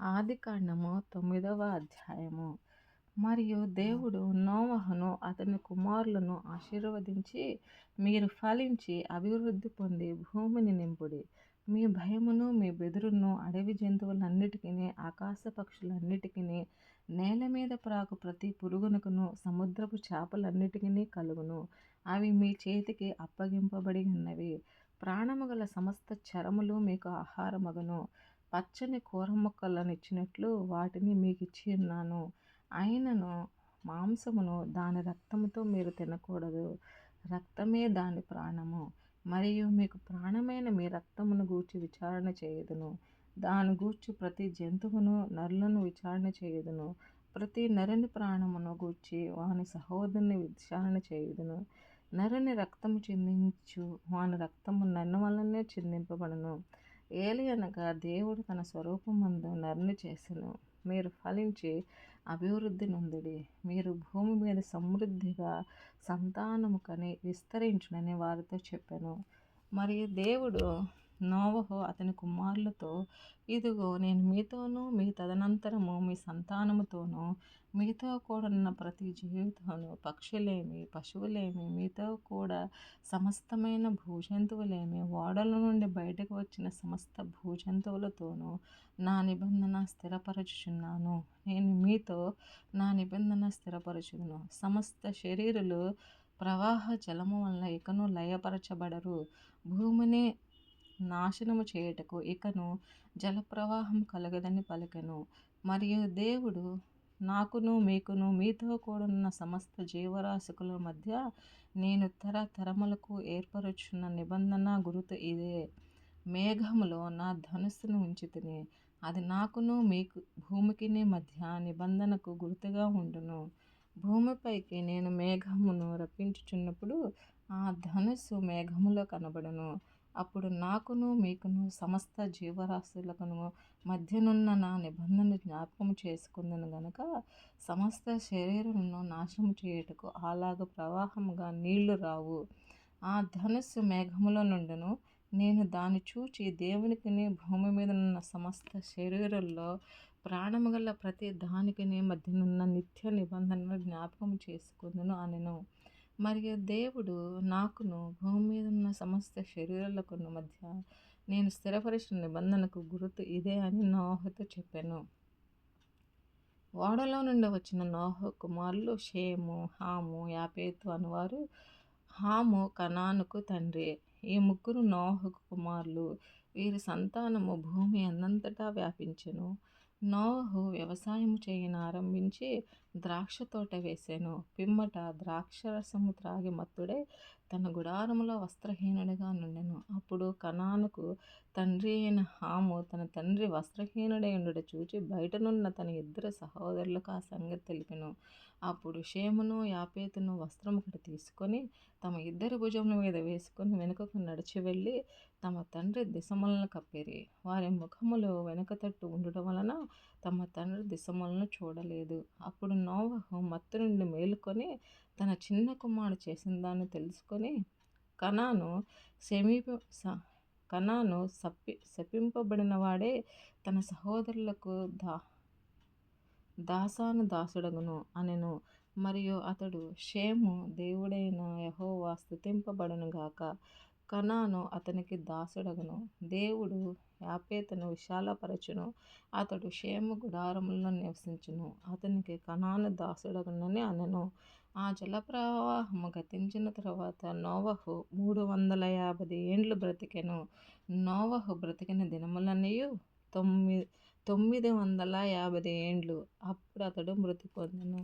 ఆదికాండము తొమ్మిదవ అధ్యాయము. మరియు దేవుడు నోమహను అతని కుమారులను ఆశీర్వదించి మీరు ఫలించి అభివృద్ధి పొంది భూమిని నింపుడి. మీ భయమును మీ బెదురును అడవి జంతువులన్నిటికీ ఆకాశ పక్షులన్నిటికీ నేల మీద ప్రాకు ప్రతి పురుగునకును సముద్రపు చేపలన్నిటికీ కలుగును. అవి మీ చేతికి అప్పగింపబడి ఉన్నవి. ప్రాణము గల సమస్త చరములు మీకు ఆహారమగను. పచ్చని కూర మొక్కలనిచ్చినట్లు వాటిని మీకు ఇచ్చి ఉన్నాను. అయినను మాంసమును దాని రక్తముతో మీరు తినకూడదు. రక్తమే దాని ప్రాణము. మరియు మీకు ప్రాణమైన మీ రక్తమును గూర్చి విచారణ చేయదును. దాని గూర్చి ప్రతి జంతువును నరులను విచారణ చేయదును. ప్రతి నరుని ప్రాణమును గూర్చి వాని సహోదరుని విచారణ చేయుదును. నరుని రక్తము చిందించు వాని రక్తము నన్ను వలనే చిందింపబడను. ఏలియనగా దేవుడు తన స్వరూపమందు నరుని చేసెను. మీరు ఫలించి అభివృద్ధి నొందుడి. మీరు భూమి మీద సమృద్ధిగా సంతానము కని విస్తరించునని వారితో చెప్పాను. మరియు దేవుడు నోవహు అతని కుమారులతో ఇదిగో నేను మీతోనూ మీ తదనంతరము మీ సంతానముతోనూ మీతో కూడున్న ప్రతి జీవితమును పక్షులేమి పశువులేమి మీతో కూడా సమస్తమైన భూజంతువులేమి ఓడల నుండి బయటకు వచ్చిన సమస్త భూజంతువులతోనూ నా నిబంధన స్థిరపరచుచున్నాను. నేను మీతో నా నిబంధన స్థిరపరచుదును. సమస్త శరీరులు ప్రవాహ జలము వల్ల ఇకను లయపరచబడరు. భూమిని నాశనము చేయుటకు ఇకను జలప్రవాహం కలగదని పలికెను. మరియు దేవుడు నాకును మీకును మీతో కూడున్న సమస్త జీవరాశుకుల మధ్య నేను తరతరములకు ఏర్పరుచున్న నిబంధన గురుతు ఇదే. మేఘములో నా ధనుస్సును ఉంచితిని అది నాకును మీకు భూమికిని మధ్య నిబంధనకు గుర్తుగా ఉండును. భూమిపైకి నేను మేఘమును రప్పించుచున్నప్పుడు ఆ ధనుస్సు మేఘములో కనబడును. అప్పుడు నాకును మీకును సమస్త జీవరాశులకును మధ్యనున్న నా నిబంధన జ్ఞాపకం చేసుకుందను గనుక సమస్త శరీరమును నాశనం చేయుటకు అలాగ ప్రవాహముగా నీళ్ళు రావు. ఆ ధనుస్సు మేఘములో నుండును నేను దాన్ని చూచి దేవునికిని భూమి మీద ఉన్న సమస్త శరీరంలో ప్రాణము గల ప్రతి దానికిని మధ్యనున్న నిత్య నిబంధనలు జ్ఞాపకం చేసుకుందును అనెను. మరియు దేవుడు నాకును భూమి మీద ఉన్న సమస్త శరీరాలకును మధ్య నేను స్థిరపరిచిన నిబంధనకు గుర్తు ఇదే అని నోహతో చెప్పాను. ఓడలో నుండి వచ్చిన నోహ కుమారులు షేము హాము యాపేతు అనువారు. హాము కనానుకు తండ్రి. ఈ ముగ్గురు నోహకు కుమారులు. వీరి సంతానము భూమి అన్నంతటా వ్యాపించెను. నోహు వ్యవసాయము చేయను ఆరంభించి ద్రాక్ష తోట వేసాను. పిమ్మట ద్రాక్షరసము త్రాగి మత్తుడే తన గుడారములో వస్త్రహీనుడిగా నుండెను. అప్పుడు కనానుకు తండ్రి అయిన హాము తన తండ్రి వస్త్రహీనుడై ఉండుట చూచి బయటనున్న తన ఇద్దరు సహోదరులకు ఆ సంగతి తెలిపెను. అప్పుడు షేమును యాపేతును వస్త్రము ఒకటి తీసుకొని తమ ఇద్దరి భుజముల మీద వేసుకొని వెనుకకు నడిచి వెళ్ళి తమ తండ్రి దిశములను కప్పిరి. వారి ముఖములు వెనుక తట్టు ఉండటం వలన తమ తండ్రి దిశములను చూడలేదు. అప్పుడు నోవహు మత్తు నుండి మేలుకొని తన చిన్న కుమారుడు చేసిన దాన్ని తెలుసుకొని కణాను సమీప కణాను సప్పి శపింపబడిన వాడే తన సహోదరులకు దా దాసాను దాసుడగును అనెను. మరియు అతడు షేము దేవుడైన యహోవా స్థుతింపబడును గాక. కనాను అతనికి దాసుడగును. దేవుడు యాపేతను విశాలపరచును. అతడు షేము గుడారములను నివసించును. అతనికి కనాను దాసుడగునని అనెను. ఆ జలప్రవాహము గతించిన తర్వాత నోవహు మూడు వందల యాభై ఏండ్లు బ్రతికెను. నోవహు బ్రతికిన దినములన్నయు తొమ్మిది తొమ్మిది వందల యాభై ఏండ్లు అప్పుడు అతడు మృతి పొందెను.